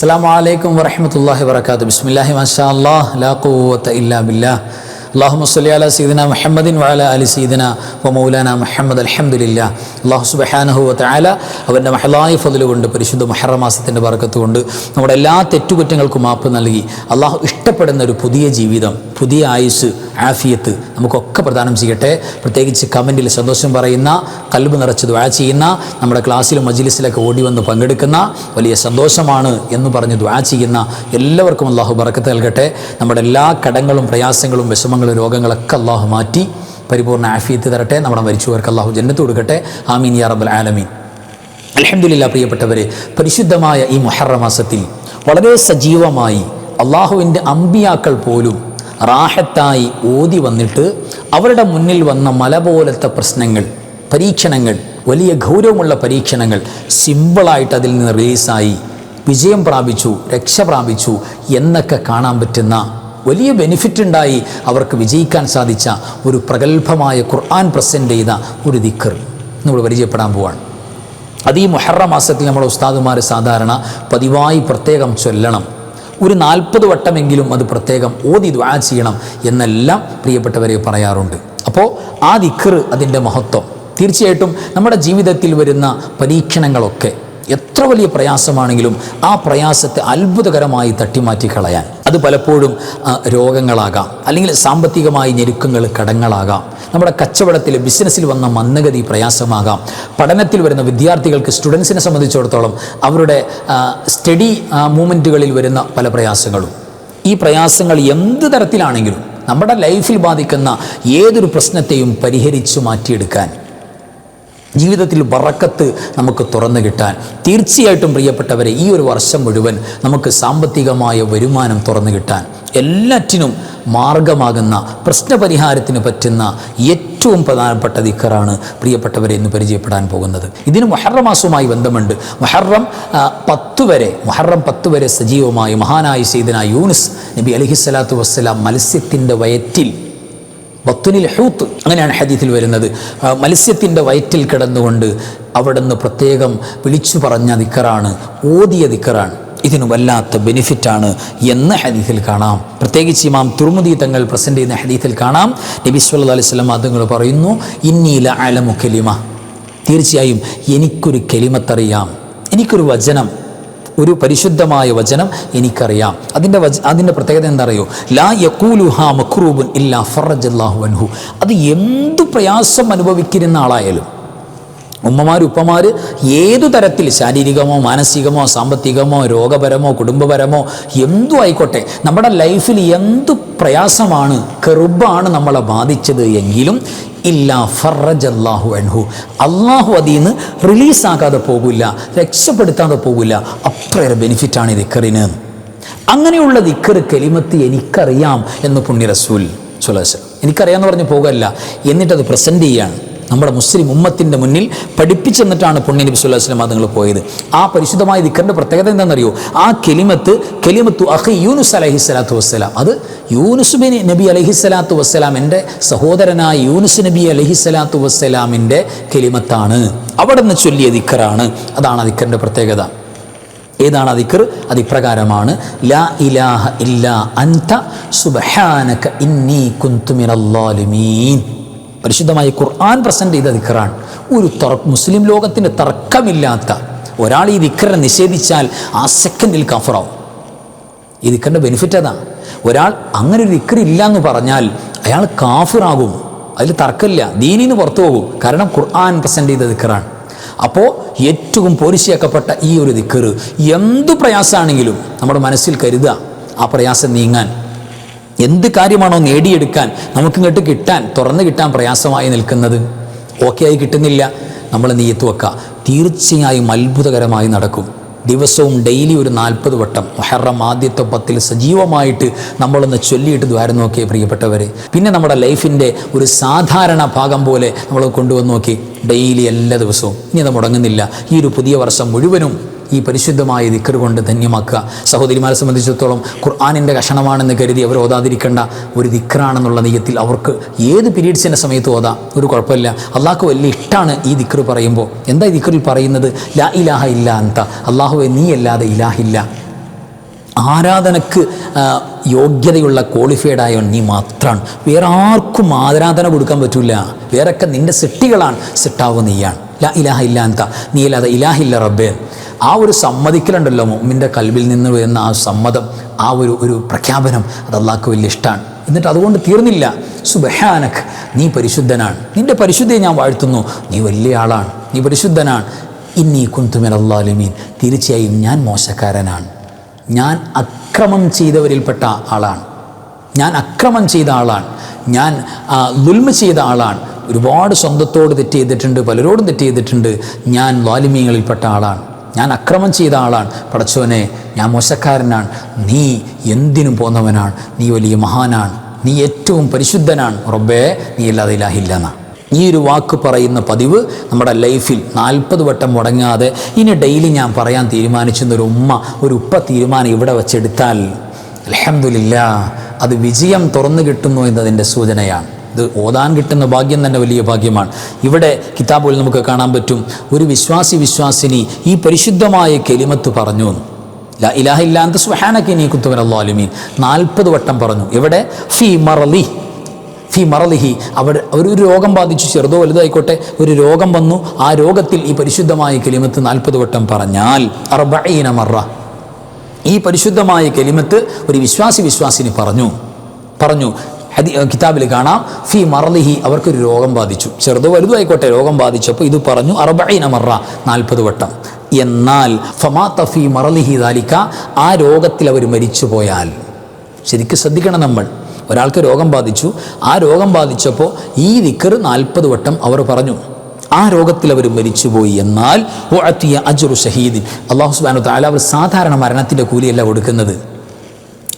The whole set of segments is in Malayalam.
അസ്സാം വലൈക്കും വറഹമത്തല്ലാഹി വർക്കാത്തു ബിസ്മില്ലാഹി മാഷാ ലാ ഇല്ലാ അള്ളാഹു സല്ലി അല സീദന മുഹമ്മദിൻ വാല അലി സീദന വ മൗലാന മുഹമ്മദ് അൽഹംദുലില്ലാ. അള്ളാഹു സുബഹാനഹു വതആല അവന്റെ മഹലായി ഫതിൽ കൊണ്ട് പരിശുദ്ധ മഹറമാസത്തിന്റെ വർക്കത്ത് കൊണ്ട് നമ്മുടെ എല്ലാ തെറ്റുകുറ്റങ്ങൾക്കും മാപ്പ് നൽകി. അള്ളാഹു ഇഷ്ടപ്പെടുന്ന ഒരു പുതിയ ജീവിതം പുതിയ ആയുസ് ആഫിയത്ത് നമുക്കൊക്കെ പ്രദാനം ചെയ്യട്ടെ. പ്രത്യേകിച്ച് കമന്റിൽ സന്തോഷം പറയുന്ന കൽബ് നിറച്ച് ദ്വാ ചെയ്യുന്ന നമ്മുടെ ക്ലാസ്സിലും മജിലിസിലൊക്കെ ഓടി വന്ന് പങ്കെടുക്കുന്ന വലിയ സന്തോഷമാണ് എന്ന് പറഞ്ഞ് ദ്വാ ചെയ്യുന്ന എല്ലാവർക്കും അള്ളാഹു ബറക്കത്ത് നൽകട്ടെ. നമ്മുടെ എല്ലാ കടങ്ങളും പ്രയാസങ്ങളും വിഷമങ്ങളും രോഗങ്ങളൊക്കെ അള്ളാഹു മാറ്റി പരിപൂർണ ആഫിയത്ത് തരട്ടെ. നമ്മുടെ മരിച്ചവർക്ക് അള്ളാഹു ജന്നത്ത് കൊടുക്കട്ടെ. ആമീൻ യാ റബ്ബൽ ആലമീൻ. അലഹമില്ല പ്രിയപ്പെട്ടവരെ പരിശുദ്ധമായ ഈ മൊഹറമാസത്തിൽ വളരെ സജീവമായി അള്ളാഹുവിന്റെ അമ്പിയാക്കൾ പോലും റാഹത്തായി ഓതി വന്നിട്ട് അവരുടെ മുന്നിൽ വന്ന മല പോലത്തെ പ്രശ്നങ്ങൾ പരീക്ഷണങ്ങൾ വലിയ ഗൗരവമുള്ള പരീക്ഷണങ്ങൾ സിമ്പിളായിട്ട് അതിൽ നിന്ന് റിലീസായി വിജയം പ്രാപിച്ചു രക്ഷ പ്രാപിച്ചു എന്നൊക്കെ കാണാൻ പറ്റുന്ന വലിയ ബെനിഫിറ്റ് ഉണ്ടായി അവർക്ക് വിജയിക്കാൻ സാധിച്ച ഒരു പ്രഗത്ഭമായ ഖുർആൻ പ്രസന്റ് ചെയ്ത ഒരു ദിക്കർ നമ്മൾ പരിചയപ്പെടാൻ പോവാണ്. അത് ഈ മൊഹറ മാസത്തിൽ നമ്മുടെ ഉസ്താദുമാർ സാധാരണ പതിവായി പ്രത്യേകം ചൊല്ലണം. ഒരു നാൽപ്പത് വട്ടമെങ്കിലും അത് പ്രത്യേകം ഓതി ദ്വാ ചെയ്യണം എന്നെല്ലാം പ്രിയപ്പെട്ടവരെ പറയാറുണ്ട്. അപ്പോൾ ആ ദിഖർ അതിന്റെ മഹത്വം. തീർച്ചയായിട്ടും നമ്മുടെ ജീവിതത്തിൽ വരുന്ന പരീക്ഷണങ്ങളൊക്കെ എത്ര വലിയ പ്രയാസമാണെങ്കിലും ആ പ്രയാസത്തെ അത്ഭുതകരമായി തട്ടിമാറ്റി കളയാൻ അത് പലപ്പോഴും രോഗങ്ങളാകാം. അല്ലെങ്കിൽ സാമ്പത്തികമായി ഞെരുക്കങ്ങൾ കടങ്ങളാകാം. നമ്മുടെ കച്ചവടത്തിൽ ബിസിനസ്സിൽ വന്ന മന്ദഗതി പ്രയാസമാകാം. പഠനത്തിൽ വരുന്ന വിദ്യാർത്ഥികൾക്ക് സ്റ്റുഡൻസിനെ സംബന്ധിച്ചിടത്തോളം അവരുടെ സ്റ്റഡി മൂമെന്റുകളിൽ വരുന്ന പല പ്രയാസങ്ങളും. ഈ പ്രയാസങ്ങൾ എന്ത് തരത്തിലാണെങ്കിലും നമ്മുടെ ലൈഫിൽ ബാധിക്കുന്ന ഏതൊരു പ്രശ്നത്തെയും പരിഹരിച്ചു മാറ്റിയെടുക്കാൻ ജീവിതത്തിൽ വറക്കത്ത് നമുക്ക് തുറന്നു കിട്ടാൻ. തീർച്ചയായിട്ടും പ്രിയപ്പെട്ടവരെ ഈ ഒരു വർഷം മുഴുവൻ നമുക്ക് സാമ്പത്തികമായ വരുമാനം തുറന്നു കിട്ടാൻ. എല്ലാറ്റിനും മാർഗമാകുന്ന പ്രശ്നപരിഹാരത്തിന് പറ്റുന്ന ഏറ്റവും പ്രധാനപ്പെട്ട ദിക്കറാണ് പ്രിയപ്പെട്ടവരെ ഇന്ന് പരിചയപ്പെടാൻ പോകുന്നത്. ഇതിന് മുഹറം മാസവുമായി ബന്ധമുണ്ട്. മുഹറം പത്ത് വരെ മുഹറം പത്ത് വരെ സജീവമായി മഹാനായ ചെയ്തനായ യൂനുസ് നബി അലഹിസ്വലാത്തു വസ്സലാം മത്സ്യത്തിന്റെ വയറ്റിൽ ബത്തുനിൽ ഹൂത്ത് അങ്ങനെയാണ് ഹദീത്തിൽ വരുന്നത്. മത്സ്യത്തിന്റെ വയറ്റിൽ കിടന്നുകൊണ്ട് അവിടുന്ന് പ്രത്യേകം വിളിച്ചു പറഞ്ഞ ദിക്കറാണ് ഓതിയ ദിക്കറാണ്. ഇതിന് വല്ലാത്ത ബെനിഫിറ്റാണ് എന്ന് ഹദീത്തിൽ കാണാം. പ്രത്യേകിച്ച് ഇമാം തുർമുദി തങ്ങൾ പ്രസന്റ് ചെയ്യുന്ന ഹദീത്തിൽ കാണാം. നബി സല്ലല്ലാഹു അലൈഹി വസല്ലം അതുങ്ങൾ പറയുന്നു ഇന്നീല അലമു കലിമ. തീർച്ചയായും എനിക്കൊരു കെലിമത്തറിയാം. എനിക്കൊരു വചനം ഒരു പരിശുദ്ധമായ വചനം എനിക്കറിയാം. അതിന്റെ വച അതിന്റെ പ്രത്യേകത എന്താ അറിയോ ലാ യക്കൂലുഹാ മക്രൂബുൻ ഇല്ലാ ഫറജല്ലാഹു അൻഹു. അത് എന്തു പ്രയാസം അനുഭവിക്കുന്ന ആളായാലും ഉമ്മമാർ ഉപ്പമാർ ഏതു തരത്തിൽ ശാരീരികമോ മാനസികമോ സാമ്പത്തികമോ രോഗപരമോ കുടുംബപരമോ എന്തു ആയിക്കോട്ടെ നമ്മുടെ ലൈഫിൽ എന്തു പ്രയാസമാണ് കെറുബാണ് നമ്മളെ ബാധിച്ചത് എങ്കിലും ഇല്ല അള്ളാഹു അൻഹു. അള്ളാഹു അതിൽ നിന്ന് റിലീസാകാതെ പോകില്ല രക്ഷപ്പെടുത്താതെ പോകില്ല അത്രയേറെ ബെനിഫിറ്റാണ് ഈ ദിക്കറിന്. അങ്ങനെയുള്ള ദിക്കർ കെലിമത്ത് എനിക്കറിയാം എന്ന് പുണ്യ റസൂൽ സുലസ് എനിക്കറിയാമെന്ന് പറഞ്ഞ് പോകല്ല. എന്നിട്ടത് പ്രസന്റ് ചെയ്യാണ്. നമ്മുടെ മുസ്ലിം ഉമ്മത്തിന്റെ മുന്നിൽ പഠിപ്പിച്ചെന്നിട്ടാണ് പുണ്യ നബി സുല്ലാ വസ്ലം അതുങ്ങൾ പോയത്. ആ പരിശുദ്ധമായ ദിക്കറിന്റെ പ്രത്യേകത എന്താണെന്നറിയോ? ആ കെലിമത്ത് കെലിമത്തു അഹ് യൂനുസ് അലഹി സ്വലാത്തു വസ്സലാം. അത് യൂനുസ് ബിൻ നബി അലഹി സ്വലാത്തു വസ്സലാം എന്റെ സഹോദരനായ യൂനുസ് നബി അലഹി സ്വലാത്തു വസ്സലാമിന്റെ കെലിമത്താണ്. അവിടെ നിന്ന് ചൊല്ലിയ ദിക്കറാണ്. അതാണ് ആ ദിക്കറിന്റെ പ്രത്യേകത. ഏതാണ് അതിക്കർ അത് ഇപ്രകാരമാണ് ലാ ഇലാഹ ഇല്ലാ അൻത സുബ്ഹാനക ഇന്നി കുന്തു മിനല്ലാലിമീൻ പരിശുദ്ധമായി ഖുർആൻ പ്രസന്റ് ചെയ്ത ദിക്കറാണ് ഒരു തർ മുസ്ലിം ലോകത്തിന് തർക്കമില്ലാത്ത ഒരാൾ ഈ ദിക്കറിനെ നിഷേധിച്ചാൽ ആ സെക്കൻഡിൽ കഫറാവും. ഈ ദിക്കറിന്റെ ബെനിഫിറ്റ് അതാ ഒരാൾ അങ്ങനെ ഒരു ദിക്കർ ഇല്ല എന്ന് പറഞ്ഞാൽ അയാൾ കാഫിറാകും. അതിൽ തർക്കമില്ല. ദീനിന്ന് പുറത്തു പോകും. കാരണം ഖുർആൻ പ്രസന്റ് ചെയ്ത ദിക്കറാണ് അപ്പോൾ ഏറ്റവും പോരിശയാക്കപ്പെട്ട ഈ ഒരു ദിഖർ എന്തു പ്രയാസമാണെങ്കിലും നമ്മുടെ മനസ്സിൽ കരുതുക ആ പ്രയാസം നീങ്ങാൻ. എന്ത് കാര്യമാണോ നേടിയെടുക്കാൻ നമുക്കിങ്ങോട്ട് കിട്ടാൻ തുറന്നു കിട്ടാൻ പ്രയാസമായി നിൽക്കുന്നത്? ഓക്കെ ആയി കിട്ടുന്നില്ല. നമ്മൾ നീയത്ത് വെക്കുക തീർച്ചയായും അത്ഭുതകരമായി നടക്കും. ദിവസവും ഡെയിലി ഒരു നാൽപ്പത് വട്ടം മൊഹറം ആദ്യത്തെ പത്തിൽ സജീവമായിട്ട് നമ്മളൊന്ന് ചൊല്ലിയിട്ട് ദ്വാരം നോക്കിയേ പ്രിയപ്പെട്ടവരെ. പിന്നെ നമ്മുടെ ലൈഫിന്റെ ഒരു സാധാരണ ഭാഗം പോലെ നമ്മൾ കൊണ്ടുവന്ന് നോക്കി. ഡെയിലി എല്ലാ ദിവസവും. ഇനി അത് മുടങ്ങുന്നില്ല. ഈ ഒരു പുതിയ വർഷം മുഴുവനും ഈ പരിശുദ്ധമായ ദിക്കർ കൊണ്ട് ധന്യമാക്കുക. സഹോദരിമാരെ സംബന്ധിച്ചിടത്തോളം ഖുർആാനിന്റെ കഷണമാണെന്ന് കരുതി അവർ ഓതാതിരിക്കേണ്ട ഒരു ദിക്കറാണെന്നുള്ള നെയ്യത്തിൽ അവർക്ക് ഏത് പീരീഡ്സിന്റെ സമയത്ത് ഓതാം. ഒരു കുഴപ്പമില്ല. അള്ളാഹ്ക്ക് വലിയ ഇഷ്ടമാണ് ഈ ദിക്കർ പറയുമ്പോൾ. എന്താ ഈ ദിക്കറിൽ പറയുന്നത്? ലാ ഇലാഹ ഇല്ല അന്ത അള്ളാഹുവെ നീ അല്ലാതെ ഇലാഹില്ല ആരാധനക്ക് യോഗ്യതയുള്ള ക്വാളിഫൈഡ് ആയവൻ നീ മാത്രമാണ് വേറെ ആർക്കും ആരാധന കൊടുക്കാൻ പറ്റില്ല വേറൊക്കെ നിന്റെ സിട്ടികളാണ് സിട്ടാവ് നീയാണ്. ലാ ഇലാഹ ഇല്ലാന്ത നീ അല്ലാതെ ഇലാഹില്ല റബ്ബേ. ആ ഒരു സമ്മതിക്കലുണ്ടല്ലോ മുമ്മിന്റെ കൽവിൽ നിന്ന് വരുന്ന ആ സമ്മതം ആ ഒരു ഒരു പ്രഖ്യാപനം അത് അള്ളാഹ്ക്ക് വലിയ ഇഷ്ടമാണ് എന്നിട്ട് അതുകൊണ്ട് തീർന്നില്ല. സുബഹാനക് നീ പരിശുദ്ധനാണ്. നിന്റെ പരിശുദ്ധിയെ ഞാൻ വാഴ്ത്തുന്നു. നീ വലിയ ആളാണ്. നീ പരിശുദ്ധനാണ്. ഇന്നീ കുന്തുമിൻ അള്ളാലിമീൻ തീർച്ചയായും ഞാൻ മോശക്കാരനാണ്. ഞാൻ അക്രമം ചെയ്തവരിൽപ്പെട്ട ആളാണ്. ഞാൻ അക്രമം ചെയ്ത ആളാണ്. ഞാൻ ദുൽമ ചെയ്ത ആളാണ്. ഒരുപാട് സ്വന്തത്തോട് തെറ്റ് ചെയ്തിട്ടുണ്ട് പലരോടും തെറ്റ് ചെയ്തിട്ടുണ്ട്. ഞാൻ വാലിമീങ്ങളിൽപ്പെട്ട ആളാണ്. ഞാൻ അക്രമം ചെയ്ത ആളാണ്. പടച്ചോനെ ഞാൻ മോശക്കാരനാണ്. നീ എന്തിനും പോന്നവനാണ്. നീ വലിയ മഹാനാണ്. നീ ഏറ്റവും പരിശുദ്ധനാണ്. റബ്ബേ നീ അല്ലാതെ ഇലാഹില്ല എന്നാണ് ഈ ഒരു വാക്ക് പറയുന്ന പതിവ് നമ്മുടെ ലൈഫിൽ നാൽപ്പത് വട്ടം മുടങ്ങാതെ ഇനി ഡെയിലി ഞാൻ പറയാൻ തീരുമാനിച്ചെന്നൊരു ഉമ്മ ഒരു ഉപ്പ തീരുമാനം ഇവിടെ വെച്ചെടുത്താൽ അലഹമില്ല അത് വിജയം തുറന്നു കിട്ടുന്നു എന്നതിന്റെ സൂചനയാണ്. ഇത് ഓതാൻ കിട്ടുന്ന ഭാഗ്യം തന്നെ വലിയ ഭാഗ്യമാണ്. ഇവിടെ കിതാബുകൾ നമുക്ക് കാണാൻ പറ്റും. ഒരു വിശ്വാസി വിശ്വാസിനി ഈ പരിശുദ്ധമായ കെലിമത്ത് പറഞ്ഞു. ലാ ഇലാഹ ഇല്ലാന്ത സുഹാനക്കി നീ കുത്തുവൻ അള്ളാലുമീൻ നാൽപ്പത് വട്ടം പറഞ്ഞു. ഇവിടെ ഫി മറലി ഫി മറലിഹി. അവിടെ ഒരു രോഗം ബാധിച്ചു ചെറുതോ വലുതായിക്കോട്ടെ ഒരു രോഗം വന്നു. ആ രോഗത്തിൽ ഈ പരിശുദ്ധമായ കെലിമത്ത് നാൽപ്പത് വട്ടം പറഞ്ഞാൽ അർബഈന മറ. ഈ പരിശുദ്ധമായ കെലിമത്ത് ഒരു വിശ്വാസി വിശ്വാസിനി പറഞ്ഞു. പറഞ്ഞു ഹദി കിതാബിൽ കാണാം. ഫി മറലിഹി അവർക്കൊരു രോഗം ബാധിച്ചു. ചെറുതോ വലുതോ ആയിക്കോട്ടെ രോഗം ബാധിച്ചപ്പോൾ ഇത് പറഞ്ഞു അർബഈന മറ നാൽപ്പത് വട്ടം. എന്നാൽ ഫമാ തഫി മറലിഹി ദാലിക്ക ആ രോഗത്തിൽ അവർ മരിച്ചു പോയാൽ. ശരിക്കും ശ്രദ്ധിക്കണം നമ്മൾ. ഒരാൾക്ക് രോഗം ബാധിച്ചു. ആ രോഗം ബാധിച്ചപ്പോൾ ഈ ദിക്കർ നാൽപ്പത് വട്ടം അവർ പറഞ്ഞു ആ രോഗത്തിൽ അവർ മരിച്ചുപോയി എന്നാൽ അജുറു ഷഹീദ് അള്ളാഹു സുബാനു താല അവർ സാധാരണ മരണത്തിന്റെ കൂലിയല്ല കൊടുക്കുന്നത്.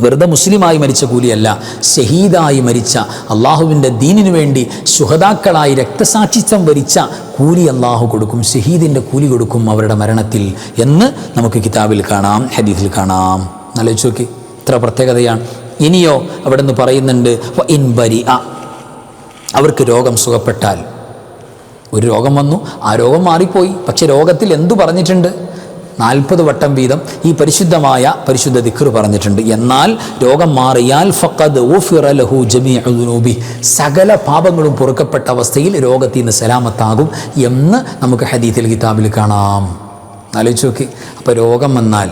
വെറുതെ മുസ്ലിമായി മരിച്ച കൂലിയല്ല ഷഹീദായി മരിച്ച അള്ളാഹുവിന്റെ ദീനിനു വേണ്ടി ശുഹതാക്കളായി രക്തസാക്ഷിത്വം വരിച്ച കൂലി അള്ളാഹു കൊടുക്കും ഷഹീദിന്റെ കൂലി കൊടുക്കും അവരുടെ മരണത്തിൽ എന്ന് നമുക്ക് കിതാബിൽ കാണാം ഹദീഫിൽ കാണാം. ആലോചിച്ച് നോക്കി ഇത്ര പ്രത്യേകതയാണ്. ഇനിയോ അവിടെ നിന്ന് പറയുന്നുണ്ട് ഇൻ ബരി അവർക്ക് രോഗം സുഖപ്പെട്ടാൽ. ഒരു രോഗം വന്നു ആ രോഗം മാറിപ്പോയി. പക്ഷെ രോഗത്തിൽ എന്തു പറഞ്ഞിട്ടുണ്ട്? നാൽപ്പത് വട്ടം വീതം ഈ പരിശുദ്ധമായ പരിശുദ്ധ ദിക്കർ പറഞ്ഞിട്ടുണ്ട്. എന്നാൽ രോഗം മാറിയാൽ ഊഫിറ ലഹു ജമീഉ ദുനൂബി. സകല പാപങ്ങളും പൊറുക്കപ്പെട്ട അവസ്ഥയിൽ രോഗത്തിൽ നിന്ന് സലാമത്താകും എന്ന് നമുക്ക് ഹദീത്തിൽ കിതാബിൽ കാണാം. ആലോചിച്ച് നോക്കി. അപ്പോൾ രോഗം വന്നാൽ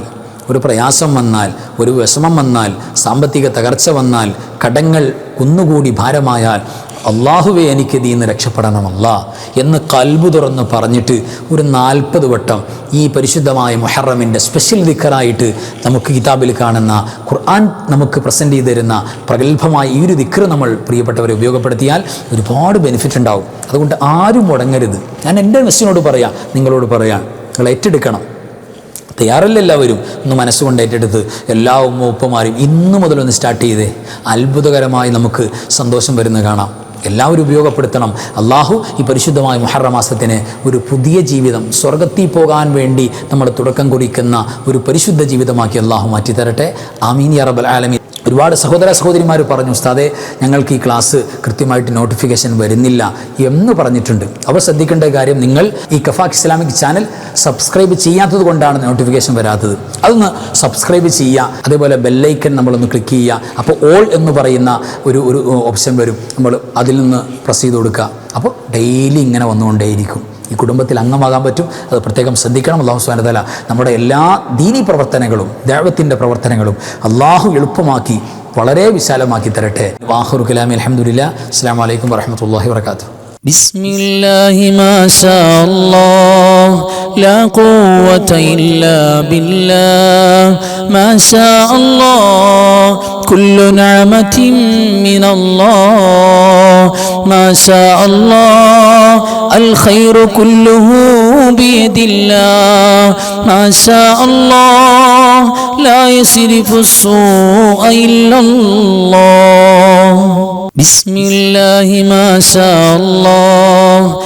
ഒരു പ്രയാസം വന്നാൽ ഒരു വിഷമം വന്നാൽ സാമ്പത്തിക തകർച്ച വന്നാൽ കടങ്ങൾ കുന്നുകൂടി ഭാരമായാൽ അള്ളാഹുവെ എനിക്ക് നീ ഇന്ന് രക്ഷപ്പെടണമല്ല എന്ന് കൽബു തുറന്ന് പറഞ്ഞിട്ട് ഒരു നാൽപ്പത് വട്ടം ഈ പരിശുദ്ധമായ മൊഹറമിന്റെ സ്പെഷ്യൽ ദിക്കറായിട്ട് നമുക്ക് കിതാബിൽ കാണുന്ന ഖുർആൻ നമുക്ക് പ്രസന്റ് ചെയ്ത് തരുന്ന പ്രഗത്ഭമായ ഈ ഒരു ദിക്കർ നമ്മൾ പ്രിയപ്പെട്ടവരെ ഉപയോഗപ്പെടുത്തിയാൽ ഒരുപാട് ബെനിഫിറ്റ് ഉണ്ടാവും. അതുകൊണ്ട് ആരും മുടങ്ങരുത്. ഞാൻ എന്റെ മെസ്സിനോട് പറയാം നിങ്ങളോട് പറയാം. നിങ്ങൾ ഏറ്റെടുക്കണം. തയ്യാറല്ല എല്ലാവരും? ഒന്ന് മനസ്സുകൊണ്ട് ഏറ്റെടുത്ത് എല്ലാ ഉമ്മ ഉപ്പമാരും ഇന്നു മുതലൊന്ന് സ്റ്റാർട്ട് ചെയ്തേ. അത്ഭുതകരമായി നമുക്ക് സന്തോഷം വരുന്നത് കാണാം. എല്ലാവരും ഉപയോഗപ്പെടുത്തണം. അള്ളാഹു ഈ പരിശുദ്ധമായ മുഹറ മാസത്തിന് ഒരു പുതിയ ജീവിതം സ്വർഗത്തിൽ പോകാൻ വേണ്ടി നമ്മൾ തുടക്കം കുറിക്കുന്ന ഒരു പരിശുദ്ധ ജീവിതമാക്കി അള്ളാഹു മാറ്റിത്തരട്ടെ. ആമീൻ യാ റബ്ബൽ ആലമീൻ. ഒരുപാട് സഹോദര സഹോദരിമാർ പറഞ്ഞു ഉസ്താദെ ഞങ്ങൾക്ക് ഈ ക്ലാസ് കൃത്യമായിട്ട് നോട്ടിഫിക്കേഷൻ വരുന്നില്ല എന്ന് പറഞ്ഞിട്ടുണ്ട്. അവർ ശ്രദ്ധിക്കേണ്ട കാര്യം നിങ്ങൾ ഈ കഫാഖ് ഇസ്ലാമിക് ചാനൽ സബ്സ്ക്രൈബ് ചെയ്യാത്തത് കൊണ്ടാണ് നോട്ടിഫിക്കേഷൻ വരാത്തത്. അതൊന്ന് സബ്സ്ക്രൈബ് ചെയ്യുക അതേപോലെ ബെല്ലൈക്കൻ നമ്മളൊന്ന് ക്ലിക്ക് ചെയ്യുക. അപ്പോൾ ഓൾ എന്ന് പറയുന്ന ഒരു ഒരു ഓപ്ഷൻ വരും. നമ്മൾ അതിൽ നിന്ന് പ്രസ് ചെയ്ത് കൊടുക്കുക. അപ്പോൾ ഡെയിലി ഇങ്ങനെ വന്നുകൊണ്ടേയിരിക്കും. ഈ കുടുംബത്തിൽ അംഗമാകാൻ പറ്റും അത് പ്രത്യേകം ശ്രദ്ധിക്കണം അള്ളാഹു സുബാനതല നമ്മുടെ എല്ലാ ദീനി പ്രവർത്തനങ്ങളും ദൈവത്തിൻ്റെ പ്രവർത്തനങ്ങളും അള്ളാഹു എളുപ്പമാക്കി വളരെ വിശാലമാക്കി തരട്ടെ വാഹുർ കലാമി അലഹമുല്ല അസ്സാം വലൈക്കും വരഹമത്തല്ലാഹി വർക്കാത്തു بسم الله ما شاء الله لا قوة إلا بالله ما شاء الله. كل نعمة من الله. ما شاء الله. الخير كله بيد الله. ما شاء الله. لا يصرف السوء إلا الله. بسم الله ما شاء الله.